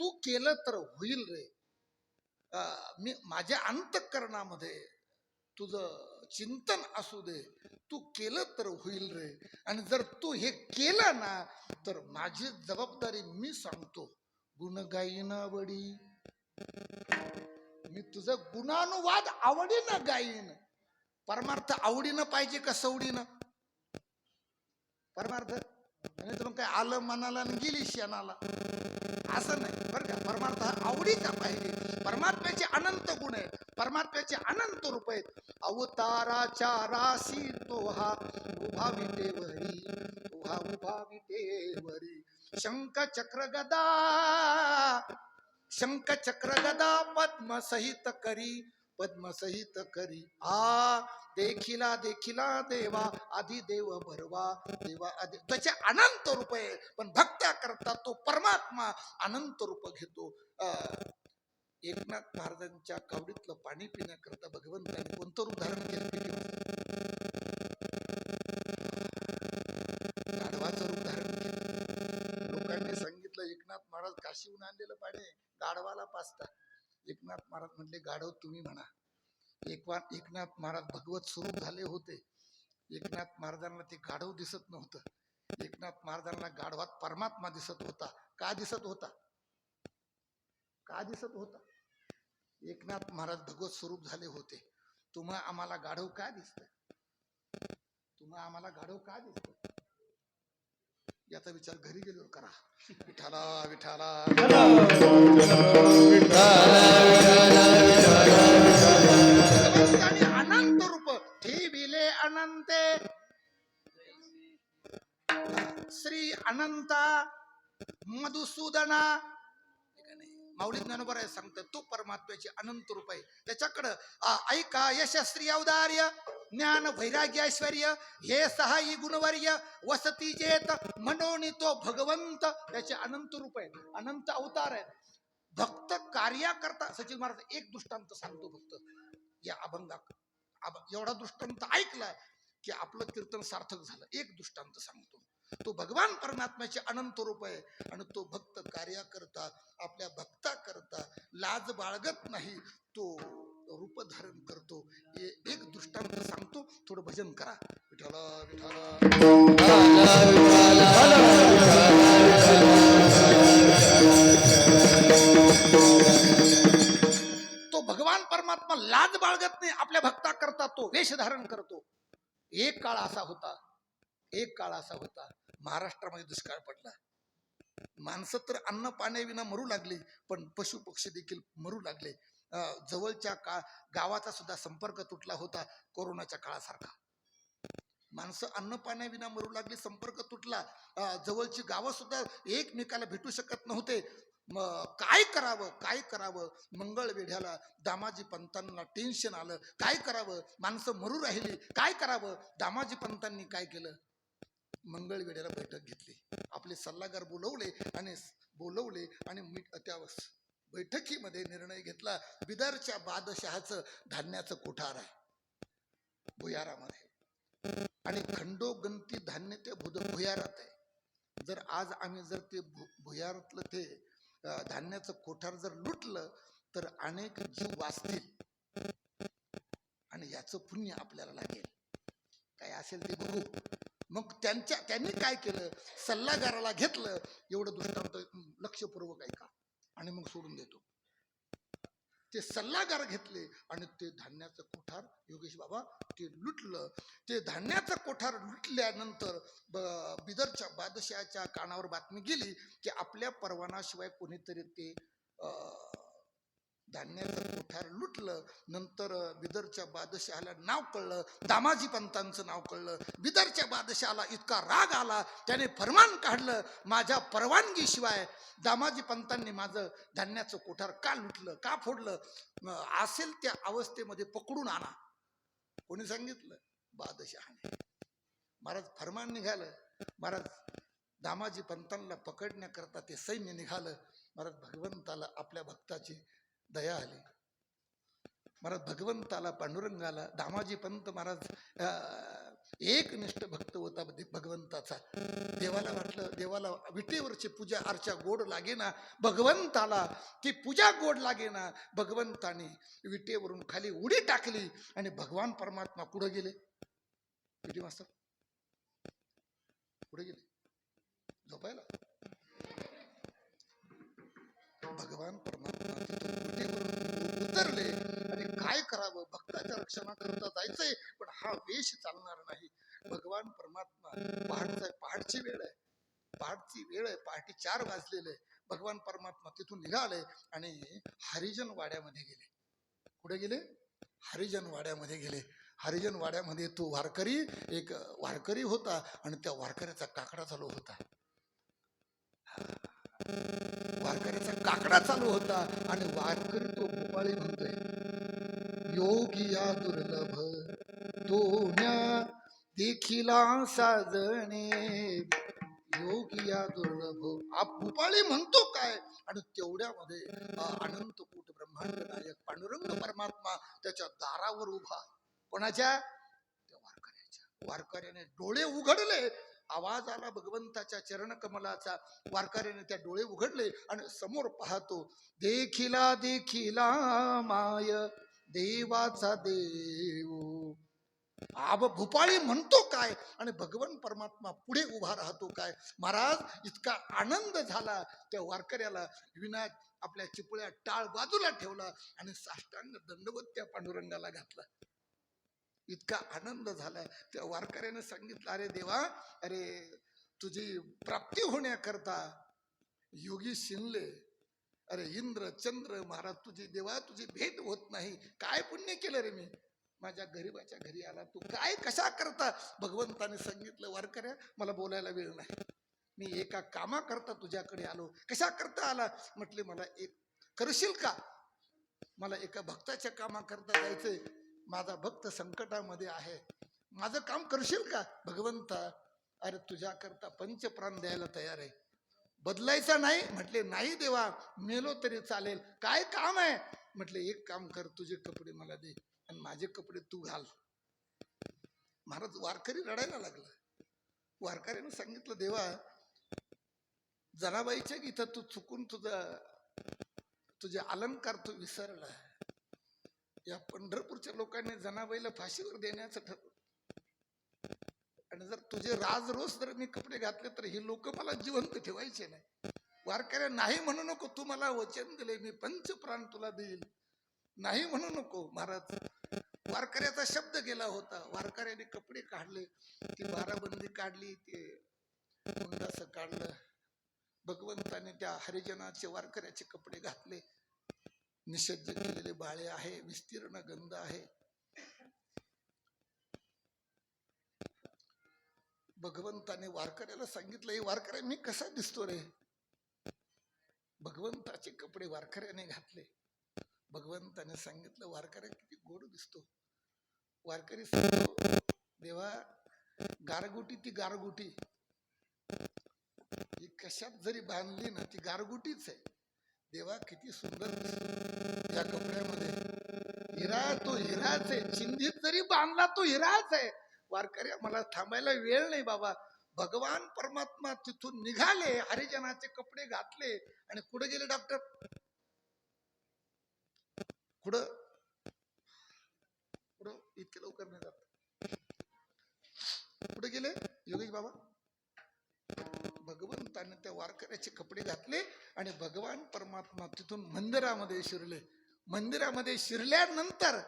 तू केलं तर होईल रे. मी माझ्या अंतःकरणामध्ये तुझं चिंतन असू दे. तू केलं तर होईल रे. आणि जर तू हे केलं ना तर माझी जबाबदारी मी सांगतो. गुणगाईन आवडी. मी तुझं गुणानुवाद आवडीनं गाईन. परमार्थ आवडीनं पाहिजे का सवडीनं? परमार्थ. काय आलं मनाला आणि गेली शेणाला. असं नाही. बरं का? परमार्थ आवडीचा पाहिजे परमात्म्याचे अनंत गुण आहेत. परमात्म्याचे अनंत रूप आहेत. अवताराच्या राशी तो हा उभा विटेवरी उभा उभा विटेवरी शंख चक्र गदा शंख चक्र गदा पद्म सहित करी पद्म सहित करी. आ देखिला देखिला देवा आधी देव भरवा देवा आधी त्याचे अनंत रूप आहे. पण भक्त्या करता तो परमात्मा अनंत रूप घेतो. एकनाथ महाराजांच्या कावडीतलं पाणी पिण्याकरता भगवंताने कोणतं रूप धारण केलं गाढवाचं केलं. लोकांनी सांगितलं एकनाथ महाराज काशीहून आणलेलं पाणी गाढवाला पाचता. एकनाथ महाराज म्हणले गाढव तुम्ही म्हणा. एकवा एकनाथ महाराज भगवत स्वरूप झाले होते. एकनाथ महाराजांना ते गाढव दिसत नव्हतं. एकनाथ महाराजांना गाढवात परमात्मा दिसत होता. का दिसत होता? का दिसत होता? एकनाथ महाराज भगवत स्वरूप झाले होते. तुम्हा आम्हाला गाढव का दिसत तुम्हा आम्हाला गाढव का दिसत याचा विचार घरी गेल्यावर करा. विठाला विठाला श्री अनंता मधुसूदना. माऊली ज्ञानोबराय सांगतात तो परमात्म्याची अनंत रूप आहे. त्याच्याकडं ऐका यशस्वी औदार्य ज्ञान वैराग्य ऐश्वर्य हे सहायी गुणवर्य वसती जेत मनोनी तो भगवंत त्याचे अनंत रूप आहे. अनंत अवतार आहे भक्त कार्या करता सचिन महाराज एक दृष्टांत सांगतो फक्त. या अभंगा एवढा दृष्टांत ऐकला की आपलं कीर्तन सार्थक झालं. एक दृष्टांत सांगतो. तो भगवान परमात्म्याचे अनंत रूप आहे. आणि तो भक्त कार्य करता आपल्या भक्ता करता लाज बाळगत नाही तो रूप धारण करतो. एक दृष्टांत सांगतो. थोडं भजन करा. विठाला विठाला तो भगवान परमात्मा लाज बाळगत नाही आपल्या भक्ता करता तो वेश धारण करतो. एक काळ असा होता. एक काळ असा होता. महाराष्ट्रामध्ये दुष्काळ पडला. माणसं तर अन्न पाण्याविना मरू लागली पण पशु पक्षी देखील मरू लागले. जवळच्या का गावाचा सुद्धा संपर्क तुटला होता कोरोनाच्या काळासारखा. माणसं अन्न पाण्याविना मरू लागली संपर्क तुटला. जवळची गावं सुद्धा एकमेकाला भेटू शकत नव्हते. काय करावं काय करावं? मंगळ वेढ्याला दामाजी पंतांना टेन्शन आलं. काय करावं? माणसं मरू राहिली. काय करावं? दामाजी पंतांनी काय केलं? मंगळवेड्याला बैठक घेतली. आपले सल्लागार बोलवले आणि बोलवले आणि मी त्या बैठकीमध्ये निर्णय घेतला. बिदारच्या बादशहाचं धान्याचं कोठार आहे. भुयारामध्ये. आणि खंडोगंती धान्य ते भुद भुयारात आहे. जर आज आम्ही जर ते भु- भुयारातलं ते धान्याचं कोठार जर लुटलं तर अनेक जीव वाचतील. आणि याचं पुण्य आपल्याला लागेल. काय असेल ते बघू. मग त्यांच्या त्यांनी काय केलं? सल्लागाराला घेतलं. एवढं दृष्टांत लक्षपूर्वक ऐका. आणि मग सोडून देतो. ते सल्लागार घेतले आणि ते धान्याचं कोठार योगेश बाबा ते लुटलं. ते धान्याचं कोठार लुटल्यानंतर ब- बिदरच्या बादशाच्या कानावर बातमी गेली की आपल्या परवानाशिवाय कोणीतरी ते अं, धान्याचं कोठार लुटलं नंतर बिदरच्या बादशहाला नाव कळलं दामाजी पंतांचं नाव कळलं. बिदरच्या बादशहाला इतका राग आला त्याने फरमान काढलं माझ्या परवानगीशिवाय दामाजी पंतांनी माझं धान्याचं कोठार का लुटलं का फोडलं? असेल त्या अवस्थेमध्ये पकडून आणा. कोणी सांगितलं? बादशहाने. महाराज फरमान निघालं. महाराज दामाजी पंतांना पकडण्याकरता ते सैन्य निघालं. महाराज भगवंताला आपल्या भक्ताची दया आली. महाराज भगवंताला पांडुरंगाला दामाजी पंत महाराज एकनिष्ठ भक्त होता भगवंताचा. देवाला वाटलं देवाला विटेवरची पूजा अर्चा गोड लागेना भगवंताला ती पूजा गोड लागेना. भगवंताने विटेवरून खाली उडी टाकली आणि भगवान परमात्मा कुठं गेले. विटी मास्तर कुठे गेले. झोपायला? भगवान परमात्मा तिथून उतरले. आणि काय करावं? भक्ताच्या रक्षणाकरता जायचंय पण हा वेश चालणार नाही. भगवान परमात्मा पहाटचा पहाटची वेळ आहे. पहाटची वेळ आहे. पहाटे चार वाजलेले भगवान परमात्मा तिथून निघाले आणि हरिजन वाड्यामध्ये गेले. कुठे गेले? हरिजन वाड्यामध्ये गेले. हरिजन वाड्यामध्ये तो वारकरी एक वारकरी होता आणि त्या वारकऱ्याचा काकडा चालू होता. वारकऱ्याचा काकडा चालू होता आणि वारकरी तो भोपाळी म्हणतोय योगिया दुर्लभ दोन्या देखिला साजणे. योगिया दुर्लभ. आप भूपाळी म्हणतो काय? आणि तेवढ्यामध्ये अनंत कूट ब्रह्मांड नायक पांडुरंग परमात्मा त्याच्या दारावर उभा. कोणाच्या? त्या वारकऱ्याच्या. वारकऱ्याने डोळे उघडले. आवाज आला भगवंताच्या चरणकमलाचा वारकऱ्याने त्या डोळे उघडले आणि समोर पाहतो देखिला देखिला माय देवाचा देव. आब भूपाळी म्हणतो काय आणि भगवान परमात्मा पुढे उभा राहतो काय? महाराज इतका आनंद झाला. त्या वारकऱ्याला विनायक आपल्या चिपळ्या टाळ बाजूला ठेवला आणि साष्टांग दंडवत त्या पांडुरंगाला घातला. इतका आनंद झाला त्या वारकऱ्याने सांगितलं अरे देवा अरे तुझी प्राप्ती होण्याकरता योगी शिनले. अरे इंद्र चंद्र महाराज तुझी देवा तुझी भेट होत नाही. काय पुण्य केलं रे मी? माझ्या गरीबाच्या घरी आला. तू काय कशा करता? भगवंताने सांगितलं वारकऱ्या मला बोलायला वेळ नाही. मी एका कामाकरता तुझ्याकडे आलो. कशा करता आला? म्हटले मला एक करशील का? मला एका भक्ताच्या कामाकरता जायचंय. माझा भक्त संकटामध्ये आहे. माझं काम करशील का? भगवंता अरे तुझ्याकरता पंचप्राण द्यायला तयार आहे. बदलायचा नाही म्हटले नाही देवा मेलो तरी चालेल. काय काम आहे? म्हटले एक काम कर तुझे कपडे मला दे आणि माझे कपडे तू घाल. महाराज वारकरी रडायला लागला. वारकऱ्यानं सांगितलं देवा जनाबाईच्या इथं तू चुकून तुझा तुझे अलंकार तू विसरला. या पंढरपूरच्या लोकांनी जनाबाईला फाशीवर देण्याचं ठरवलं. आणि जर तुझे राज रोज जर मी कपडे घातले तर हे लोक मला जिवंत ठेवायचे नाही. वारकऱ्या नाही म्हणू नको तू मला वचन दिले मी पंचप्राण तुला देईल नाही म्हणू नको महाराज. वारकऱ्याचा शब्द गेला होता. वारकऱ्याने कपडे काढले ती बाराबंदी काढली ते मुंडास काढलं. भगवंताने त्या हरिजनाचे वारकऱ्याचे कपडे घातले. निषज्ज केलेले बाळे आहे विस्तीर्ण गंध आहे. भगवंताने वारकऱ्याला सांगितलं हे वारकऱ्या मी कसा दिसतो रे? भगवंताचे कपडे वारकऱ्याने घातले. भगवंताने सांगितलं वारकऱ्या किती गोड दिसतो. वारकरी सांगतो देवा गारगुटी ती गारगुटी. ही कशात जरी बांधली ना ती गारगुटीच आहे. देवा किती सुंदर दिसतो. या कपड्यामध्ये. हिरा तो हिराच आहे. चिंधीत जरी बांधला तो हिराच आहे. वारकऱ्या मला थांबायला वेळ नाही बाबा. भगवान परमात्मा तिथून निघाले हरिजनाचे कपडे घातले आणि कुठे गेले डॉक्टर कुठं? कुठं? इतके लवकर नाही जात कुठे गेले? योगेश बाबा? भगवंताने त्या वारकऱ्याचे कपडे घातले आणि भगवान परमात्मा तिथून मंदिरामध्ये शिरले. मंदिरामध्ये शिरल्यानंतर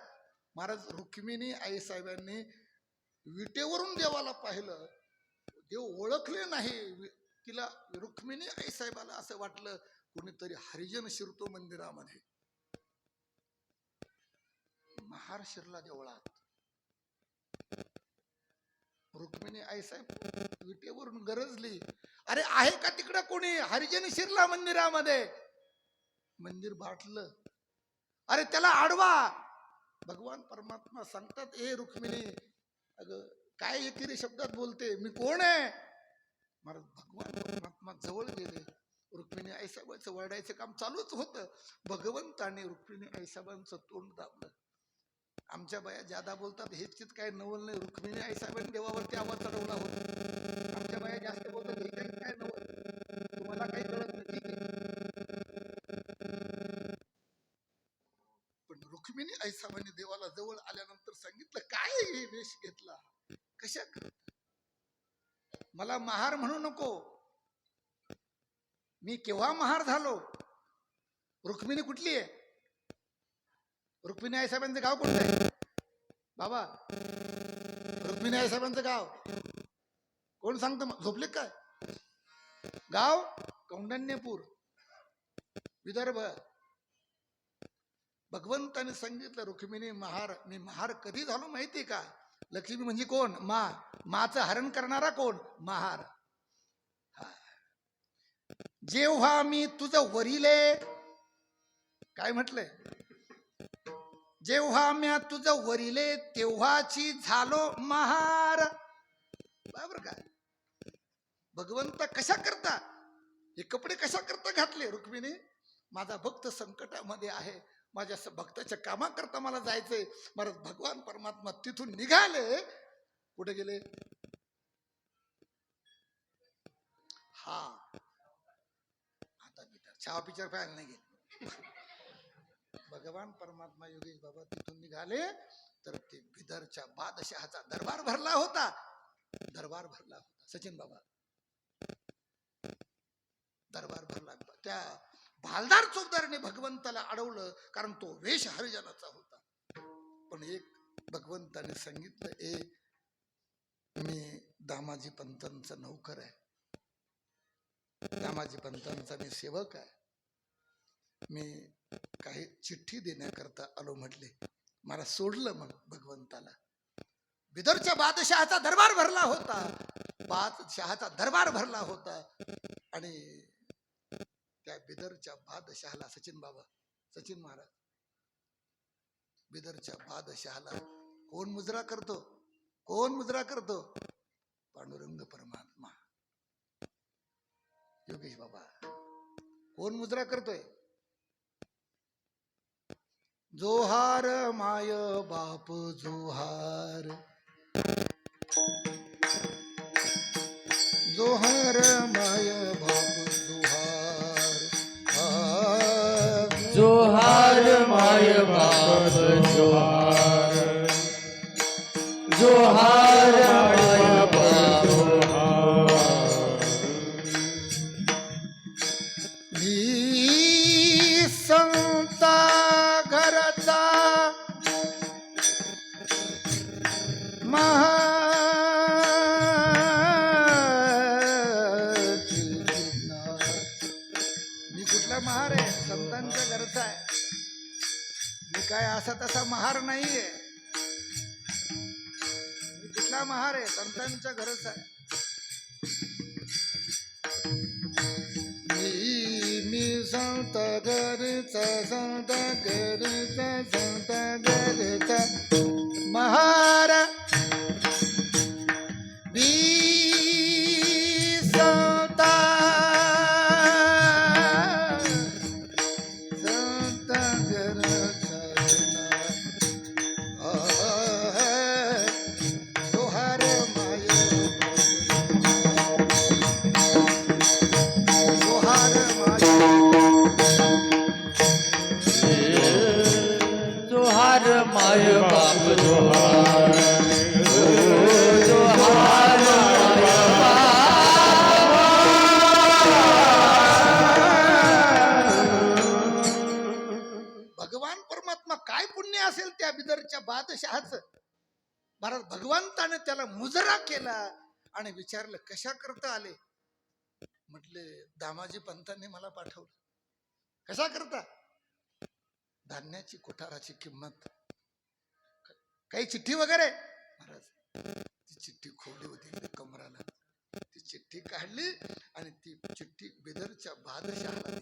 महाराज रुक्मिणी आईसाहेबांनी विटेवरून देवाला पाहिलं. देव ओळखले नाही. तिला रुक्मिणी आईसाहेबाला असं वाटलं कोणीतरी हरिजन शिरतो मंदिरामध्ये. महार शिरला देवळात. रुक्मिणी आईसाहेब विटेवरून गरजली. अरे आहे का तिकडं कोणी? हरिजन शिरला मंदिरामध्ये. मंदिर बाटलं. अरे त्याला आडवा. भगवान परमात्मा सांगतात ए रुक्मिणी अगं काय एकेरी शब्दात बोलते? मी कोण आहे? महाराज भगवान परमात्मा जवळ गेले. रुक्मिणी आईसाहेबांचं वरडायचं काम चालूच होतं. भगवंताने रुक्मिणी आईसाहेबांचं तोंड दाबलं. आमच्या बाया जादा बोलतात हेच काय नवल नाही. रुक्मिणी आईसाबांनी देवावरती आवाज चढवला होता आमच्या बाया जास्त बोलतात हे काही काय नवल तुम्हाला काही कळत नाही ठीक आहे पण रुक्मिणी देवाला जवळ आल्यानंतर सांगितलं काय हे वेश घेतला? कशा मला महार म्हणू नको. मी केव्हा महार झालो? रुक्मिणी कुठली आहे? रुक्मिणी आईसाहेबांचं गाव कोणतं आहे? बाबा रुक्मिणी आईसाहेबांचं गाव. कोण सांगतं झोपले काय? गाव कौंडण्यपूर. विदर्भ. भगवंताने सांगितलं रुक्मिणी महार मी महार कधी झालो माहितीये का? लक्ष्मी म्हणजे कोण? मा. माचं हरण करणारा कोण? महार. जेव्हा मी तुझं वरिले काय म्हटलंय? जेव्हा म्या तुझं वरिले तेव्हाची झालो महार. बरोबर का? भगवंत कशा करता? हे कपडे कशा करता घातले रुक्मिणी? माझा भक्त संकटामध्ये आहे. माझ्या भक्ताच्या कामाकरता मला जायचंय. महाराज भगवान परमात्मा तिथून निघाले. कुठे गेले? हा. आता मी चहा पिक्चर पाहायला नाही गेले. भगवान परमात्मा योगेश बाबा तिथून निघाले. तर ते बिदरच्या बादशहाचा दरबार भरला होता. दरबार भरला होता. सचिन बाबा. दरबार भरला त्या भालदार चौकदाराने भगवंताला अडवलं कारण तो वेश हरिजनाचा होता. पण एक भगवंताने सांगितलं ए मी दामाजी पंतांचा नौकर आहे. दामाजी पंतांचा मी सेवक आहे. मी काही चिठ्ठी देण्याकरता आलो म्हटले. मला सोडलं मग भगवंताला. बिदरच्या बादशहाचा दरबार भरला होता. बादशहाचा दरबार भरला होता. आणि त्या बिदरच्या बादशहाला सचिन बाबा सचिन महाराज. बिदरच्या बादशहाला कोण मुजरा करतो? कोण मुजरा करतो? पांडुरंग परमात्मा. योगेश बाबा कोण मुजरा करतोय? जोहार माय बाप जोहार. जोहार माय बाप जय बाप जोहार जोहार जय बाप मी संता घरचा महा महार घरच संतांच्या आहे. मी मी संत घरचा आले. म्हटले दामाजी पंतांनी मला पाठवलं. कशा करता? धान्याची कोठाराची किंमत. काही चिठ्ठी वगैरे? महाराज ती चिठ्ठी खोवली होती कमराला. ती चिठ्ठी काढली आणि ती चिठ्ठी बिदरच्या बादशहाला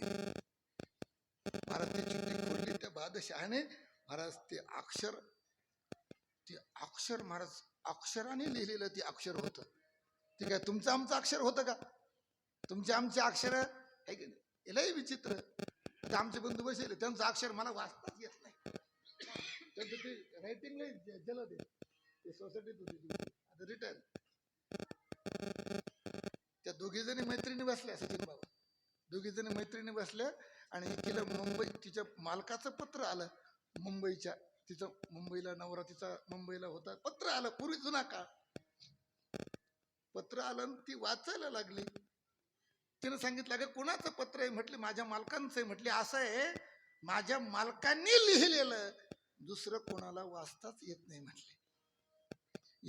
महाराज ती चिठ्ठी खोलली त्या बादशहाने. महाराज ते अक्षर ते अक्षर महाराज अक्षराने लिहिलेलं ते अक्षर होतं. ठीक आहे. तुमचं आमचं अक्षर होतं का? तुमचे आमचे अक्षर आहे की नाही विचित्र. ते आमचे बंधू बसले. त्यांचं अक्षर मला वाचताच येत नाही. त्यांचं ते रायटिंग लय जलद ते सोसायटीत होती आता रिटायर त्या दोघी जणी मैत्रिणी बसल्या सचिन बाबा दोघी जणी मैत्रिणी बसल्या आणि तिला मुंबई तिच्या मालकाचं पत्र आलं मुंबईच्या. तिचं मुंबईला नवरा तिचा मुंबईला होता. पत्र आलं. पूर्वी जुना काळ. पत्र आलं आणि ती वाचायला लागली. तिनं सांगितलं अगं कोणाचं पत्र आहे? म्हटले माझ्या मालकांचं आहे. म्हटले असं आहे माझ्या मालकांनी लिहिलेलं. दुसरं कोणाला वाचताच येत नाही. म्हटले.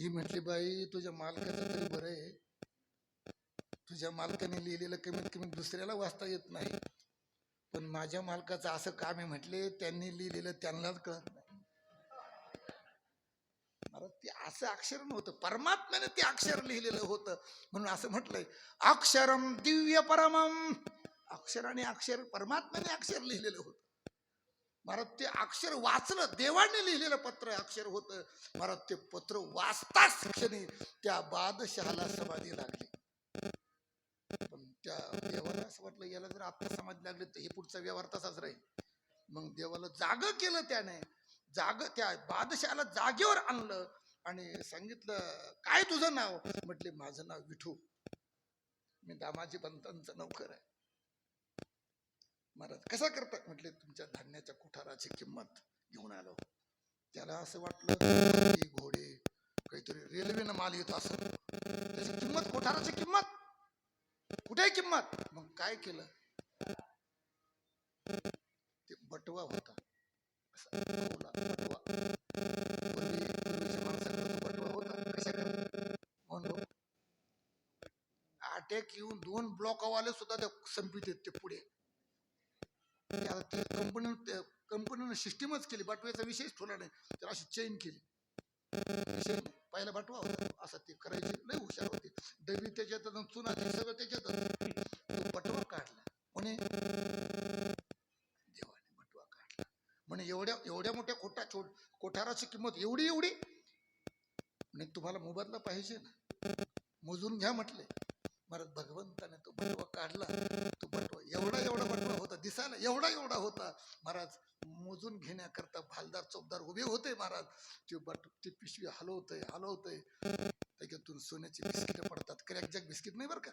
ही म्हटली बाई तुझ्या मालकाचं तरी बरं आहे. तुझ्या मालकाने लिहिलेलं कमीत कमी दुसऱ्याला वाचता येत नाही. पण माझ्या मालकाचं असं काम आहे. म्हटले त्यांनी लिहिलेलं त्यांनाच कळत नाही. अरे ते असं अक्षर नव्हतं परमात्म्याने ते अक्षर लिहिलेलं होतं. म्हणून असं म्हटलंय अक्षरम दिव्य परमम अक्षर आणि अक्षर परमात्म्याने अक्षर लिहिलेलं होतं. महाराज ते अक्षर वाचलं देवाने लिहिलेलं पत्र अक्षर होतं. महाराज ते पत्र वाचताच क्षणी त्या बादशहाला समाधी लागली. पण त्या देवाला असं वाटलं याला जर आता समाधी लागली तर हे पुढचा व्यवहार तसाच राहील. मग देवाला जाग केलं त्याने. जाग त्या बादशाला जागेवर आणलं आणि सांगितलं काय तुझं नाव? म्हटले माझं नाव विठू. मी दामाजी पंतांचा नौकर आहे. महाराज कसा करतात म्हटले तुमच्या धान्याच्या कुठाराची किंमत घेऊन आलो. त्याला असं वाटलं घोडे काहीतरी रेल्वेनं माल येत असं. त्याची किंमत कोठाराची किंमत? कुठे किंमत? मग काय केलं? ते बटवा होता. असा खवला बटवा पूर्वी पूर्वीच्या माणसाकडे तो बटवा होता कशा म्हणून अटॅक येऊन दोन ब्लॉकवाले सुद्धा ते संपित आहेत ते पुढे कंपनी कंपनीनं सिस्टीमच केली बटव्याचा विषयच ठेवला नाही. तर अशी चेन केली. विषय पहिला बटवा होता असं ते करायचे लय हुशार होते. डबी त्याच्यात चुना ते सगळं त्याच्यात तो बटवा काढला म्हणे देवाने बटवा काढला म्हणे एवढ्या एवढ्या मोठ्या खोटा छो कोठाराची किंमत एवढी एवढी? म्हणजे तुम्हाला मोबदला पाहिजे ना. मोजून घ्या म्हटले. महाराज भगवंताने तो बटवा काढला. तो बटवा एवढा एवढा बटवा होता. दिसायला एवढा एवढा होता. महाराज मोजून घेण्याकरता भालदार चोपदार उभे होते महाराज. ते बट ती पिशवी हलवतय हलवतय. त्याच्यातून सोन्याची बिस्किटं पडतात. क्रॅक जॅक बिस्किट नाही बरं का?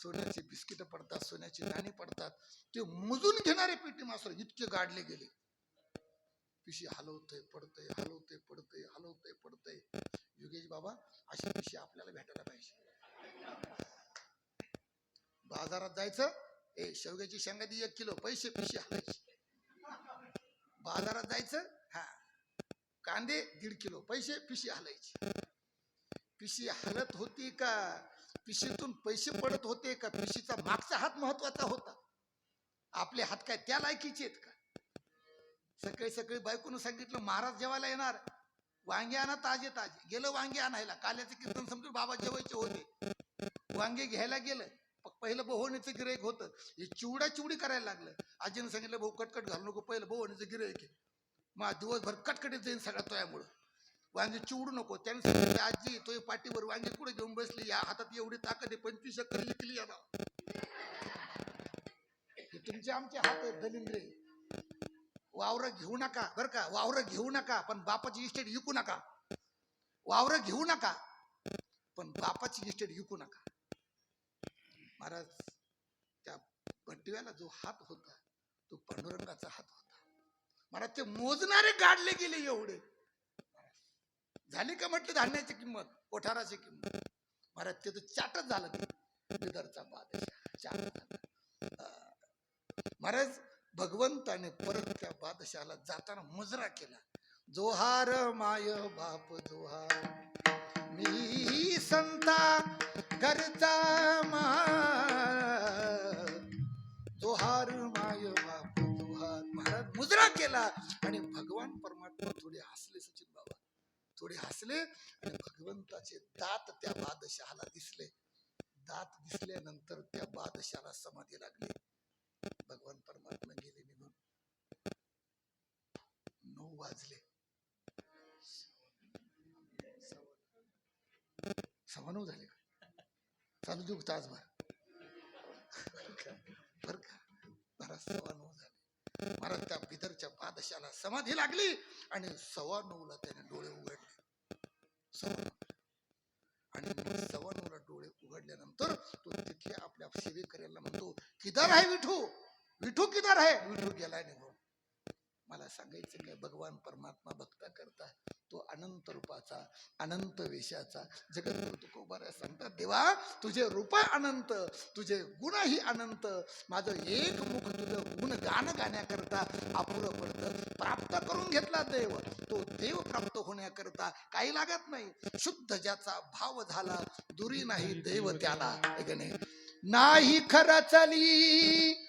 सोन्याची बिस्किटं पडतात सोन्याची नाणी पडतात. ते मोजून घेणारे पेटी मास्तर इतके गाडले गेले. पिशी हलवतय पडतय हलवतय पडतय हलवतय पडतय. योगेश बाबा अशी पिशी आपल्याला भेटायला पाहिजे. बाजारात जायचं ए शेवग्याची शेंगा दी एक किलो पैसे पिशी हलायची बाजारात जायचं हा. कांदे दीड किलो पैसे पिशी हलायची पिशी हलत होती का? पिशीतून पैसे पडत होते का? पिशीचा मागचा हात महत्त्वाचा होता. आपले हात काय त्या लायकीचे आहेत का? सकाळी सकाळी बायकोनं सांगितलं महाराज जेवायला येणार. वांगे आणा ताजे ताजे गेलं वांगे आणायला. काल्याचं कीर्तन समजून बाबा जेवायचे होते. वांगे घ्यायला गेलं. पहिलं बहोणीचं गिराईक होतं. हे चिवडा चिवडी करायला लागलं. आजीनं सांगितलं भाऊ कटकट घालू नको. पहिलं बहोणीचं गिराईक आहे. मग दिवसभर कटकटीत जाईन सगळ्या तोयामुळं. वांगे चिवडू नको. त्याने सांगितलं आजी तो पाठीवर वांगे कुठे घेऊन बसली? या हातात एवढी ताकद आहे पंचवीस एकर विकली या तुमचे आमचे हात आहेत दलिंद्रे. वावर घेऊ नका बर का? वावर घेऊ नका पण बापाची इस्टेट विकू नका. वावर घेऊ नका पण बापाची इस्टेट विकू नका. महाराज त्या बटव्याला जो हात होता तो पांडुरंगाचा हात होता. महाराज ते मोजणारे गाडले गेले एवढे. झाली का म्हटलं धान्याची किंमत? कोठाराची किंमत. महाराज ते तर चाटच झालं. बिदरचा बादशाह चाट महाराज भगवंताने परत त्या बादशाला जाताना मुजरा केला. जोहार माय बाप जोहार. मी संता घरचा मा जोहार माय बाप जोहार. महाराज मुजरा केला आणि भगवान परमात्मा थोडे हसले. थोडे हसले आणि भगवंताचे दात त्या बादशहाला दिसले. दात दिसल्यानंतर त्या बादशाला समाधी लागली. भगवान परमात्मा गेले निघून. नऊ वाजले. सव्वा- नऊ झाले चालू देऊ तासभर? बर का. महाराज सव्वा नऊ झाले. महाराज त्या बिदरच्या द्वादशाला समाधी लागली आणि सव्वा नऊला त्याने डोळे उघडले. आणि सव्वा नऊला डोळे उघडल्यानंतर तो तिथल्या आपल्या सेवेकऱ्याला म्हणतो किधर आहे विठू? विठू किधर आहे? विठू गेलाय निघून. मला सांगायचं काय भगवान परमात्मा भक्त अनंत रूपाचा अनंत वेशाचा. जगद्गुरु तुकोबारा सांगतात देवा तुझे रूप अनंत तुझे गुणही अनंत. माझं एक मुख तुझं गुण गाण गाण्याकरता अपुरं पडतं. प्राप्त करून घेतला देव. तो देव प्राप्त होण्याकरता काही लागत नाही. शुद्ध ज्याचा भाव झाला दुरी नाही देव त्याला. नाही? खरा चली.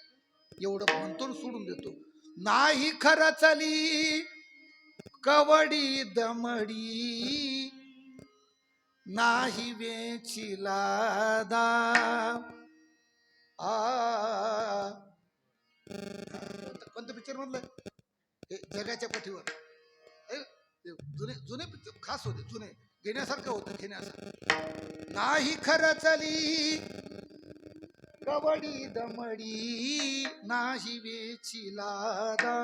एवढं म्हणतो सोडून देतो. नाही खरा चली. कवडी दमडी नाही वेचिला दा आ. कोणतं पिक्चर म्हटलं? हे जगाच्या पठीवर हे, जुने जुने पिक्चर खास होते जुने. घेण्यासारखं होतं घेण्यासारखं. नाही खरं चली. कबडी दमडी नाही वेचिला दा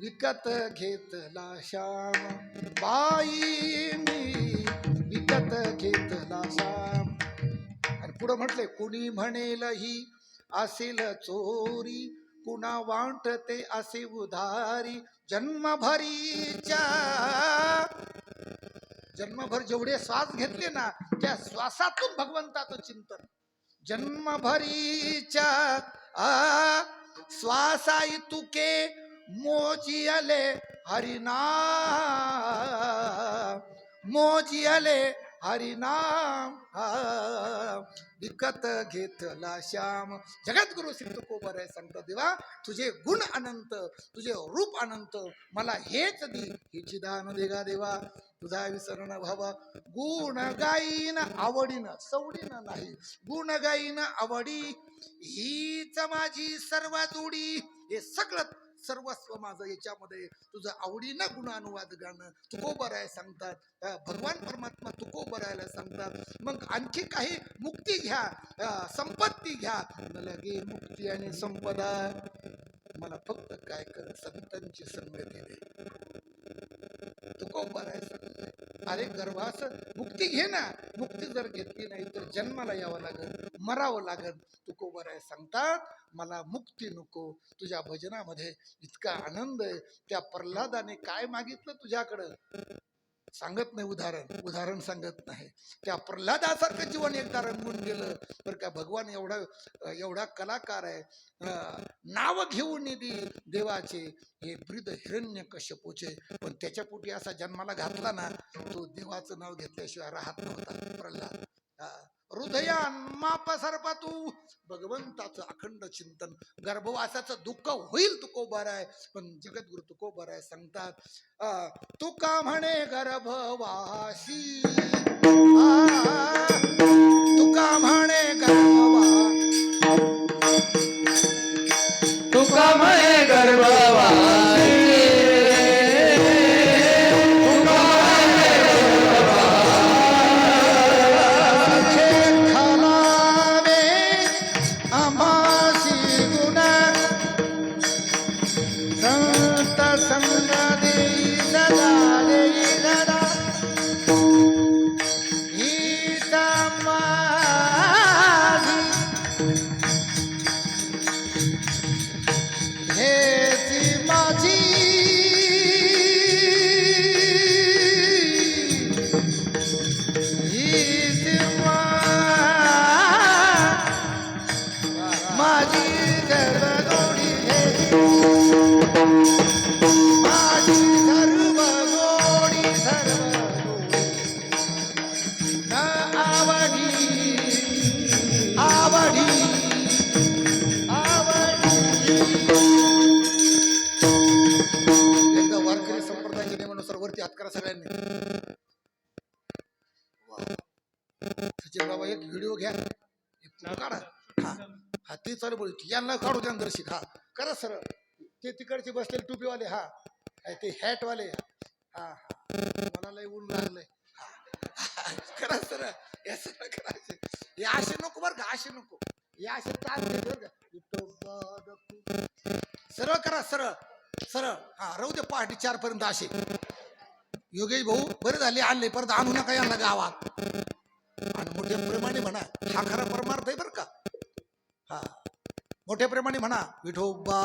विकत घेतला श्याम. बाई मी विकत घेतला श्याम. आणि पुढं म्हटले कुणी म्हणेल ही असेल चोरी? कुणा वाटते असे उधारी? जन्मभरीच्या जन्मभर जेवढे श्वास घेतले ना त्या श्वासातून भगवंताचं चिंतन. जन्मभरीच्या आ श्वासाई तुके मोजी आले हरिनाम मोजी आले हरिनाम. हा विकत घेतला श्याम. जगद्गुरु श्री तुकोबर आहे सांगतो देवा. तुझे गुण अनंत तुझे रूप अनंत. मला हेच दे हिची दान देगा देवा. तुझा विसरण व्हावा. गुण गाईन आवडीनं सवडीनं नाही. गुण गाईन आवडी हीच माझी सर्व जोडी. हे सगळं सर्वस्व माझं याच्यामध्ये. तुझं आवडीनं गुणानुवाद गाणं तुको आहे सांगतात. भगवान परमात्मा तुको बरायला सांगतात. मग आणखी काही मुक्ती घ्या. संपत्ती घ्या. लगे मुक्ती आणि संपदा. मला फक्त काय कर संतांची संगती दे तुको आहे सांगतात अरे गर्भास मुक्ती घे ना. मुक्ती जर घेतली नाही तर जन्माला यावं लागेल मरावं लागेल. तुको आहे सांगतात. मला मुक्ती नको तुझ्या भजनामध्ये इतका आनंद आहे त्या प्रल्हादाने काय मागितलं तुझ्याकडं? सांगत नाही उदाहरण उदाहरण सांगत नाही. त्या प्रल्हादासारखं जीवन एकदा रंगून गेलं तर का भगवान एवढा एवढा कलाकार आहे. अं, नाव घेऊन निधी देवाचे. हे ब्रिद हिरण्य कश्यपूचे पण त्याच्या पोटी असा जन्माला घातला ना तो देवाचं नाव घेतल्याशिवाय राहत नव्हता प्रल्हाद. हा. माप सर्पा तू भगवंताचं अखंड चिंतन गर्भवासाचं दुःख होईल तुको आहे पण जगद्गुरु तुको आहे सांगतात तुका म्हणे गर्भवासी तुका म्हणे गर्भवा तुका म्हणे ते हॅट वाले हा हा. मला लय ऊन लागलंय. हा. करा सरळ या सरळ करायचे. हे असे नको बरं का असे नको. हे असे चालते बरं का. सरळ करा सरळ. सरळ. हा राहू दे पहाटे चार पर्यंत असे. योगेश भाऊ बरे झाले आणले. परत आणू नका यांना गावात. आणि मोठ्या प्रमाणे म्हणा हा खरा परमार्थ आहे बरं का. हा. मोठ्या प्रेमाने म्हणा विठोबा